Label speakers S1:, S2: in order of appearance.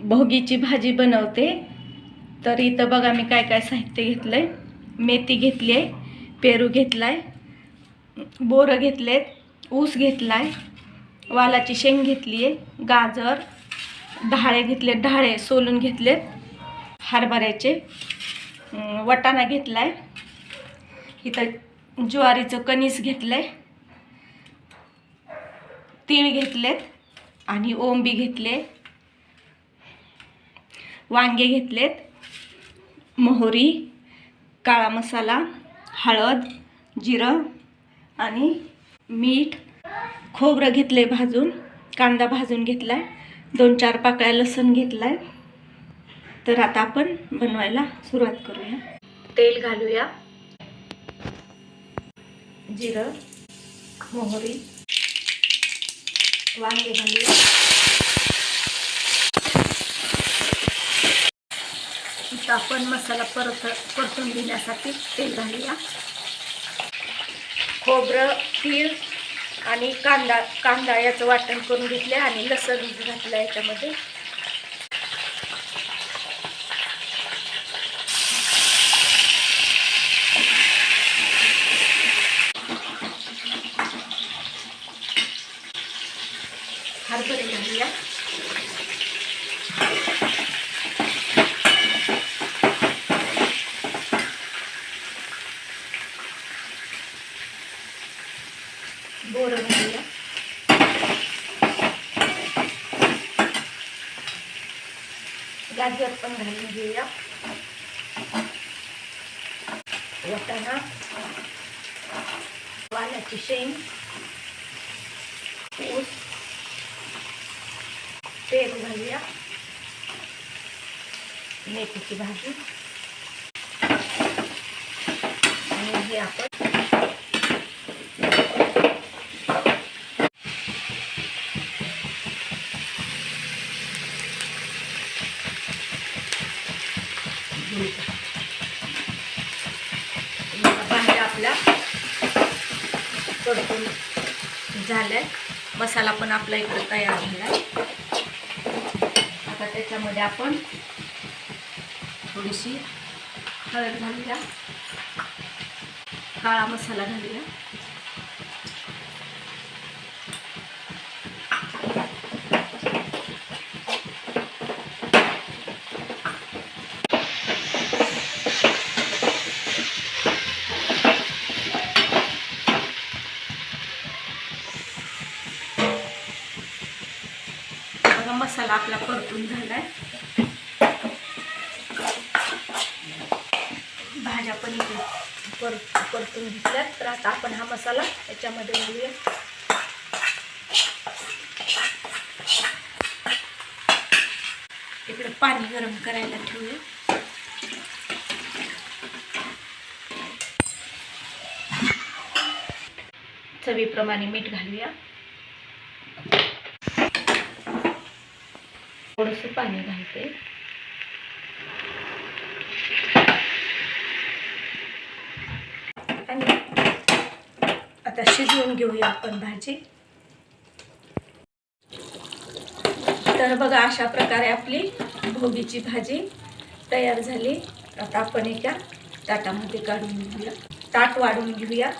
S1: भोगीची भाजी बनवते. तर इथं बघा मी काय काय साहित्य घेतलं आहे मेथी घेतली आहे पेरू घेतला आहे बोरं घेतलेत ऊस घेतला आहे वालाची शेंग घेतली आहे गाजर ढाळे घेतले ढाळे सोलून घेतलेत हरभऱ्याचे वटाणा घेतला आहे इथं ज्वारीचं कणीस घेतलं आहे तीळ घेतलेत आणि ओंबी घेतले वांगे घेतलेत. मोहरी काळा मसाला हळद जिरं आणि मीठ. खोबरं घेतले भाजून कांदा भाजून घेतलाय. दोन चार पाकळ्या लसूण घेतलाय. तर आता आपण बनवायला सुरुवात करूया. तेल घालूया. जिरं मोहरी वांगे घालूया. आता आपण मसाला परत परतून घेण्यासाठी तेल घालूया. खोबरं तीळ आणि कांदा कांदा याचं वाटण करून घेतलं आणि लसण घातलं याच्यामध्ये. हरभरे घालूया. बोरं घालूया. गाजर पण घालून घेऊया. वाटाणा वालाची शेंग ऊस तेल घालूया. मेथीची भाजी. आणि हे आपण भाज्या आपल्या परतून झालाय. मसाला पण आपला इकडं तयार झाला आता त्याच्यामध्ये आपण थोडीशी हळद घालूया. काळा मसाला घालूया. मसाला आपला परतून झालाय. भाज्या पण इथे पर परतून घेतल्यात. तर आता आपण हा मसाला याच्यामध्ये घालूया. इकडे पाणी गरम करायला ठेवूया. चवीप्रमाणे मीठ घालूया. थोडंसं पाणी घालते. आणि आता शिजवून घेऊया आपण भाजी. तर बघा अशा प्रकारे आपली भोगीची भाजी तयार झाली. आता आपण एका ताटामध्ये काढून घेऊया. ताट वाढून घेऊया.